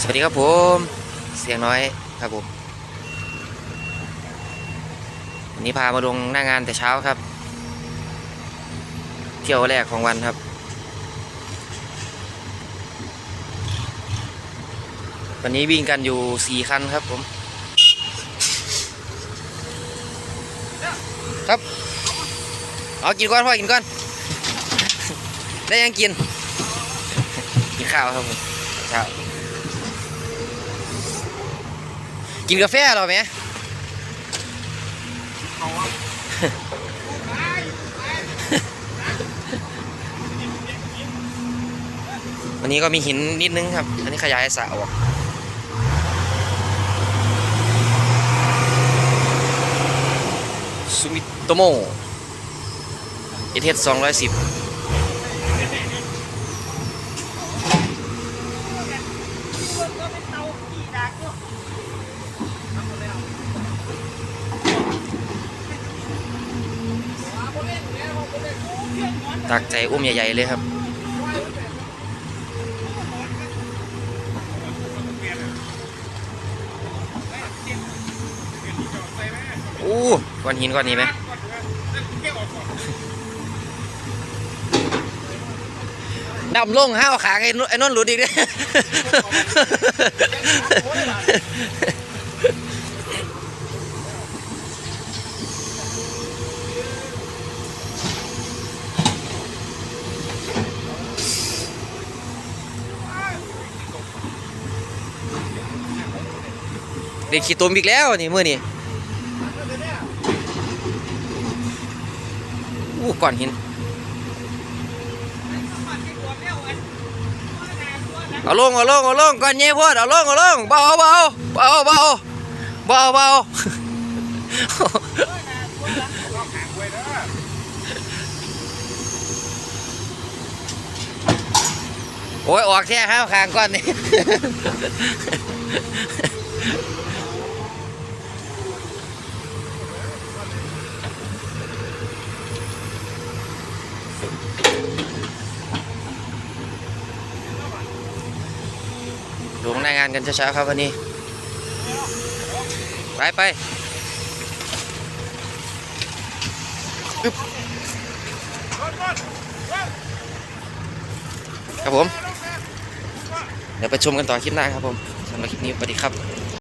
สวัสดีครับผม เสียงน้อยครับผมวันนี้พามาลงหน้างานแต่เช้าครับ เที่ยวแรกของวันครับ วันนี้วิ่งกันอยู่สี่คันครับผม ครับ เอากินก้อนพ่อกินก้อน ได้ยังกิน กินข้าวครับผมเช้า กินกาแฟหรอไหมวันนี้ก็มีหินนิดนึงครับ อันนี้ขยายสระออกซูมิโตโมเอเทสสองร้อยสิบ ตักใจอุ้มใหญ่ๆเลยครับอู้ก้อนหินก้อนนี้ไหมดำลงห้าวขาไอ้นุ่นไอ้นนท์หลุดอีกเลย เด็กขี้ตุ่มอีกแล้วนี่มือนี่อู้ก้อนหิน เอาลงเอาลงเอาลงก้อนเงี้ยพอดเอาลงเอาลงเบาเบาเบาเบาเบาเบาโอ้ยออกแค่ห้าวคางก้อนนี่ ลงหน้างานกันเช้าๆครับวันนี้ ไปไปครับผม เดี๋ยวไปชมกันต่อคลิปหน้าครับผมสำหรับคลิปนี้สวัสดีครับ